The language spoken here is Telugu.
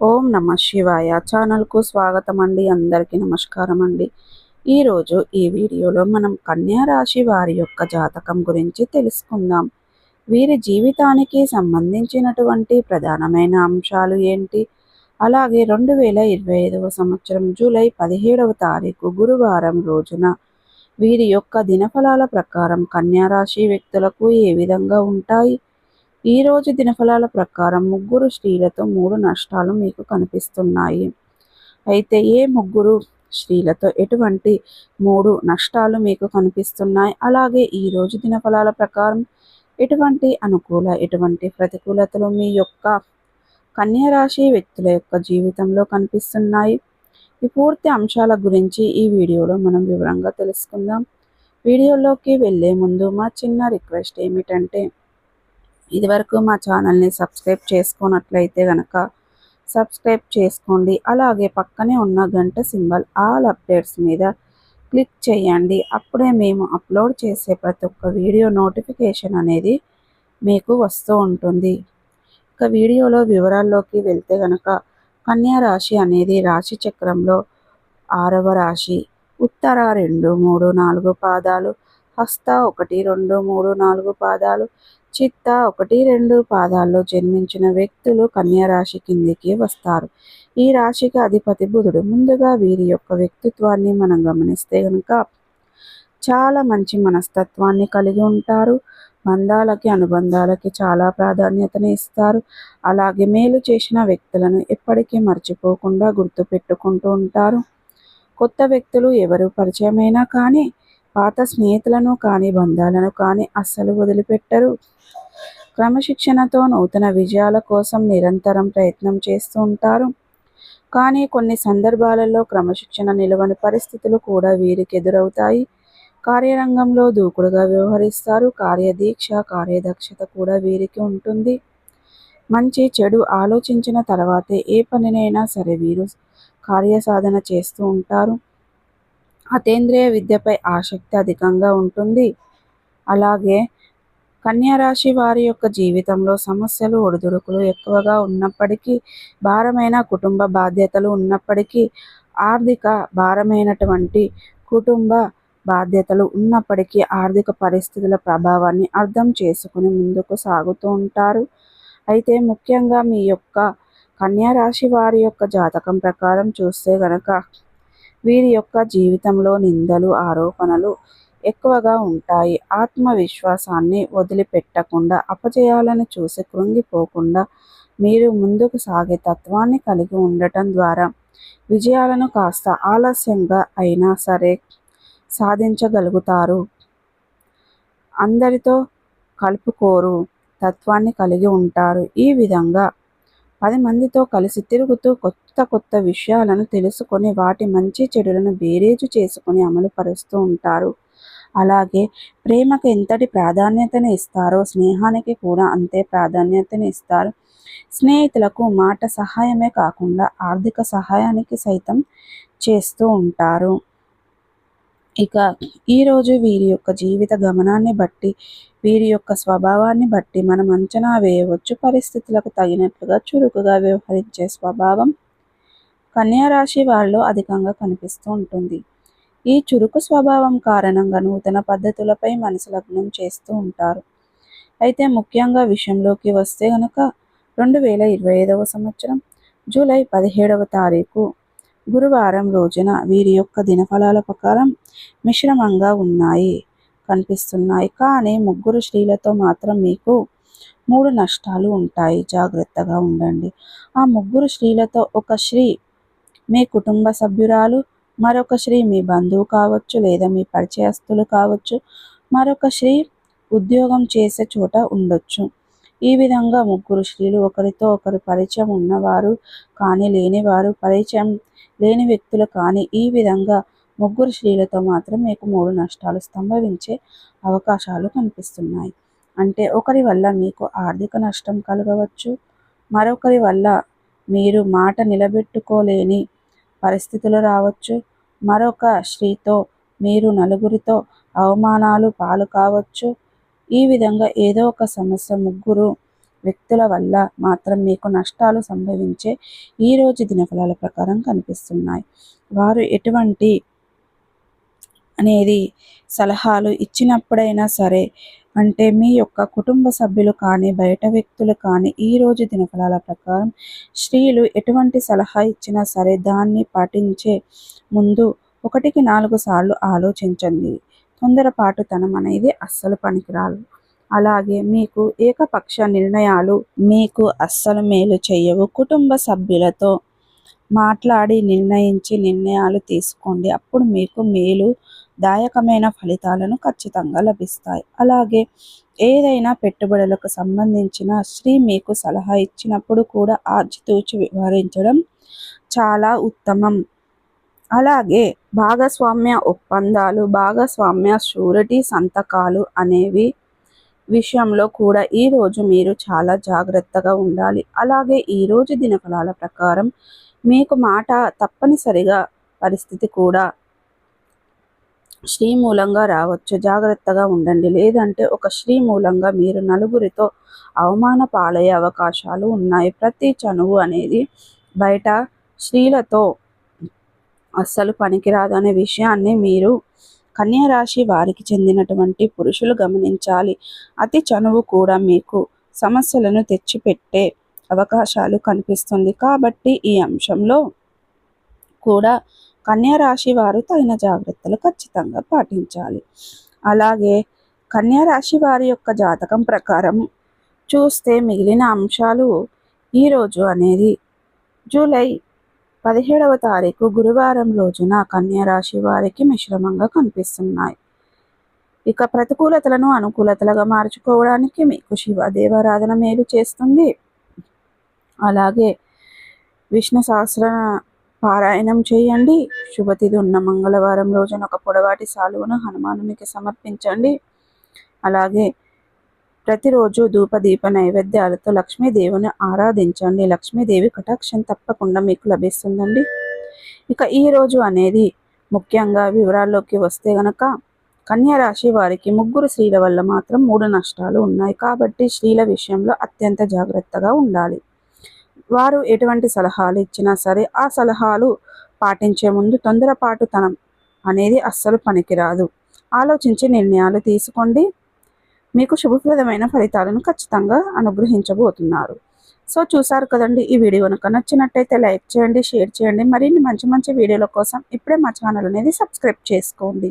ఓం నమ శివాయ ఛానల్కు స్వాగతం అండి అందరికీ నమస్కారం అండి ఈరోజు ఈ వీడియోలో మనం కన్యా రాశి వారి యొక్క జాతకం గురించి తెలుసుకుందాం. వీరి జీవితానికి సంబంధించినటువంటి ప్రధానమైన అంశాలు ఏంటి? అలాగే రెండు వేల ఇరవై ఐదవ సంవత్సరం జూలై పదిహేడవ తారీఖు గురువారం రోజున వీరి యొక్క దినఫలాల ప్రకారం కన్యా రాశి వ్యక్తులకు ఏ విధంగా ఉంటాయి? ఈ రోజు దినఫలాల ప్రకారం ముగ్గురు స్త్రీలతో మూడు నష్టాలు మీకు కనిపిస్తున్నాయి. అయితే ఏ ముగ్గురు స్త్రీలతో ఎటువంటి మూడు నష్టాలు మీకు కనిపిస్తున్నాయి? అలాగే ఈ రోజు దినఫలాల ప్రకారం ఎటువంటి అనుకూల ఎటువంటి ప్రతికూలతలు మీ యొక్క కన్యరాశి వ్యక్తుల యొక్క జీవితంలో కనిపిస్తున్నాయి? ఈ పూర్తి అంశాల గురించి ఈ వీడియోలో మనం వివరంగా తెలుసుకుందాం. వీడియోలోకి వెళ్ళే ముందు మా చిన్న రిక్వెస్ట్ ఏమిటంటే ఇదివరకు మా ఛానల్ని సబ్స్క్రైబ్ చేసుకున్నట్లయితే కనుక సబ్స్క్రైబ్ చేసుకోండి. అలాగే పక్కనే ఉన్న గంట సింబల్ ఆల్ అప్డేట్స్ మీద క్లిక్ చేయండి. అప్పుడే మేము అప్లోడ్ చేసే ప్రతి ఒక్క వీడియో నోటిఫికేషన్ అనేది మీకు వస్తూ ఉంటుంది. ఇక వీడియోలో వివరాల్లోకి వెళ్తే కనుక కన్యా రాశి అనేది రాశి చక్రంలో ఆరవ రాశి. ఉత్తర రెండు మూడు నాలుగు పాదాలు హస్త ఒకటి రెండు మూడు నాలుగు పాదాలు చిత్త ఒకటి రెండు పాదాల్లో జన్మించిన వ్యక్తులు కన్యా రాశి కిందికి వస్తారు. ఈ రాశికి అధిపతి బుధుడు. ముందుగా వీరి యొక్క వ్యక్తిత్వాన్ని మనం గమనిస్తే కనుక చాలా మంచి మనస్తత్వాన్ని కలిగి ఉంటారు. బంధాలకి అనుబంధాలకి చాలా ప్రాధాన్యతను ఇస్తారు. అలాగే మేలు చేసిన వ్యక్తులను ఎప్పటికీ మర్చిపోకుండా గుర్తు పెట్టుకుంటూ ఉంటారు. కొత్త వ్యక్తులు ఎవరు పరిచయమైనా కానీ పాత స్నేహితులను కానీ బంధాలను కానీ అస్సలు వదిలిపెట్టరు. క్రమశిక్షణతో నూతన విజయాల కోసం నిరంతరం ప్రయత్నం చేస్తూ ఉంటారు. కానీ కొన్ని సందర్భాలలో క్రమశిక్షణ నిలవని పరిస్థితులు కూడా వీరికి ఎదురవుతాయి కార్యరంగంలో దూకుడుగా వ్యవహరిస్తారు. కార్యదీక్ష కార్యదక్షత కూడా వీరికి ఉంటుంది. మంచి చెడు ఆలోచించిన తర్వాతే ఏ పనినైనా సరే వీరు కార్యసాధన చేస్తూ ఉంటారు. అతేంద్రియ విద్యపై ఆసక్తి అధికంగా ఉంటుంది. అలాగే కన్యారాశి వారి యొక్క జీవితంలో సమస్యలు ఒడిదుడుకులు ఎక్కువగా ఉన్నప్పటికీ భారమైన కుటుంబ బాధ్యతలు ఉన్నప్పటికీ ఆర్థిక భారమైనటువంటి కుటుంబ బాధ్యతలు ఉన్నప్పటికీ ఆర్థిక పరిస్థితుల ప్రభావాన్ని అర్థం చేసుకుని ముందుకు సాగుతూ ఉంటారు. అయితే ముఖ్యంగా మీ యొక్క కన్యారాశి వారి యొక్క జాతకం ప్రకారం చూస్తే గనక వీరి యొక్క జీవితంలో నిందలు ఆరోపణలు ఎక్కువగా ఉంటాయి. ఆత్మవిశ్వాసాన్ని వదిలిపెట్టకుండా అపజయాలను చూసి కృంగిపోకుండా మీరు ముందుకు సాగే తత్వాన్ని కలిగి ఉండటం ద్వారా విజయాలను కాస్త ఆలస్యంగా అయినా సరే సాధించగలుగుతారు. అందరితో కలుపుకోరు తత్వాన్ని కలిగి ఉంటారు. ఈ విధంగా పది మందితో కలిసి తిరుగుతూ కొత్త కొత్త విషయాలను తెలుసుకొని వాటి మంచి చెడులను బేరేజు చేసుకొని అమలుపరుస్తూ ఉంటారు. అలాగే ప్రేమకు ఎంతటి ప్రాధాన్యతను ఇస్తారో స్నేహానికి కూడా అంతే ప్రాధాన్యతను ఇస్తారు. స్నేహితులకు మాట సహాయమే కాకుండా ఆర్థిక సహాయానికి సైతం చేస్తూ ఉంటారు. ఇక ఈరోజు వీరి యొక్క జీవిత గమనాన్ని బట్టి వీరి యొక్క స్వభావాన్ని బట్టి మనం అంచనా వేయవచ్చు పరిస్థితులకు తగినట్లుగా చురుకుగా వ్యవహరించే స్వభావం కన్యారాశి వాళ్ళలో అధికంగా కనిపిస్తూ ఉంటుంది. ఈ చురుకు స్వభావం కారణంగా నూతన పద్ధతులపై మనసు లగ్నం చేస్తూ ఉంటారు. అయితే ముఖ్యంగా విషయంలోకి వస్తే గనక రెండు వేల ఇరవై ఐదవ సంవత్సరం జూలై పదిహేడవ తారీఖు గురువారం రోజున వీరి యొక్క దినఫలాల ప్రకారం మిశ్రమంగా ఉన్నాయి కనిపిస్తున్నాయి. కానీ ముగ్గురు స్త్రీలతో మాత్రం మీకు మూడు నష్టాలు ఉంటాయి. జాగ్రత్తగా ఉండండి. ఆ ముగ్గురు స్త్రీలతో ఒక స్త్రీ మీ కుటుంబ సభ్యురాలు మరొక స్త్రీ మీ బంధువు కావచ్చు లేదా మీ పరిచయస్తులు కావచ్చు మరొక స్త్రీ ఉద్యోగం చేసే చోట ఉండొచ్చు. ఈ విధంగా ముగ్గురు స్త్రీలు ఒకరితో ఒకరు పరిచయం ఉన్నవారు కానీ లేనివారు పరిచయం లేని వ్యక్తులు కానీ ఈ విధంగా ముగ్గురు స్త్రీలతో మాత్రం మీకు మూడు నష్టాలు సంభవించే అవకాశాలు కనిపిస్తున్నాయి. అంటే ఒకరి వల్ల మీకు ఆర్థిక నష్టం కలగవచ్చు మరొకరి వల్ల మీరు మాట నిలబెట్టుకోలేని పరిస్థితులు రావచ్చు మరొక స్త్రీతో మీరు నలుగురితో అవమానాలు పాలు కావచ్చు ఈ విధంగా ఏదో ఒక సమస్య ముగ్గురు వ్యక్తుల వల్ల మాత్రం మీకు నష్టాలు సంభవించే ఈ రోజు దినఫలాల ప్రకారం కనిపిస్తున్నాయి. వారు ఎటువంటి అనేది సలహాలు ఇచ్చినప్పుడైనా సరే అంటే మీ యొక్క కుటుంబ సభ్యులు కానీ బయట వ్యక్తులు కానీ ఈ రోజు దినఫలాల ప్రకారం స్త్రీలు ఎటువంటి సలహా ఇచ్చినా సరే దాన్ని పాటించే ముందు ఒకటికి నాలుగు సార్లు ఆలోచించండి. తొందరపాటుతనం అనేది అస్సలు పనికిరాదు. అలాగే మీకు ఏకపక్ష నిర్ణయాలు మీకు అస్సలు మేలు చేయవు కుటుంబ సభ్యులతో మాట్లాడి నిర్ణయించి నిర్ణయాలు తీసుకోండి. అప్పుడు మీకు మేలు దాయకమైన ఫలితాలను ఖచ్చితంగా లభిస్తాయి. అలాగే ఏదైనా పెట్టుబడులకు సంబంధించిన స్త్రీ మీకు సలహా ఇచ్చినప్పుడు కూడా ఆచితూచి వివరించడం చాలా ఉత్తమం. అలాగే భాగస్వామ్య ఒప్పందాలు భాగస్వామ్య షూరిటీ సంతకాలు అనేవి విషయంలో కూడా ఈరోజు మీరు చాలా జాగ్రత్తగా ఉండాలి. అలాగే ఈరోజు దినఫలాల ప్రకారం మీకు మాట తప్పనిసరిగా పరిస్థితి కూడా శ్రీ మూలంగా రావచ్చు. జాగ్రత్తగా ఉండండి. లేదంటే ఒక శ్రీ మూలంగా మీరు నలుగురితో అవమాన పాలయ్యే అవకాశాలు ఉన్నాయి. ప్రతి చనువు అనేది బయట స్త్రీలతో అస్సలు పనికిరాదనే విషయాన్ని మీరు కన్యారాశి వారికి చెందినటువంటి పురుషులు గమనించాలి. అతి చనువు కూడా మీకు సమస్యలను తెచ్చిపెట్టే అవకాశాలు కనిపిస్తుంది. కాబట్టి ఈ అంశంలో కూడా కన్యారాశి వారు తగిన జాగ్రత్తలు ఖచ్చితంగా పాటించాలి. అలాగే కన్యారాశి వారి యొక్క జాతకం ప్రకారం చూస్తే మిగిలిన అంశాలు ఈరోజు అనేది జూలై పదిహేడవ తారీఖు గురువారం రోజున కన్యారాశి వారికి మిశ్రమంగా కనిపిస్తున్నాయి. ఇక ప్రతికూలతలను అనుకూలతలుగా మార్చుకోవడానికి మీకు శివ దేవారాధన మేలు చేస్తుంది. అలాగే విష్ణు సహస్ర పారాయణం చేయండి. శుభతిథి ఉన్న మంగళవారం రోజున ఒక పొడవాటి సాలువను హనుమానునికి సమర్పించండి. అలాగే ప్రతిరోజు ధూపదీప నైవేద్యాలతో లక్ష్మీదేవిని ఆరాధించండి. లక్ష్మీదేవి కటాక్షం తప్పకుండా మీకు లభిస్తుందండి. ఇక ఈరోజు అనేది ముఖ్యంగా వివరాల్లోకి వస్తే గనక కన్యారాశి వారికి ముగ్గురు స్త్రీల వల్ల మాత్రం మూడు నష్టాలు ఉన్నాయి. కాబట్టి స్త్రీల విషయంలో అత్యంత జాగ్రత్తగా ఉండాలి. వారు ఎటువంటి సలహాలు ఇచ్చినా సరే ఆ సలహాలు పాటించే ముందు తొందరపాటుతనం అనేది అస్సలు పనికిరాదు. ఆలోచించి నిర్ణయాలు తీసుకోండి. మీకు శుభప్రదమైన ఫలితాలను ఖచ్చితంగా అనుగ్రహించబోతున్నారు. సో చూసారు కదండి ఈ వీడియో కనుక నచ్చినట్టయితే లైక్ చేయండి షేర్ చేయండి. మరిన్ని మంచి మంచి వీడియోల కోసం ఇప్పుడే మా ఛానల్ అనేది సబ్స్క్రైబ్ చేసుకోండి.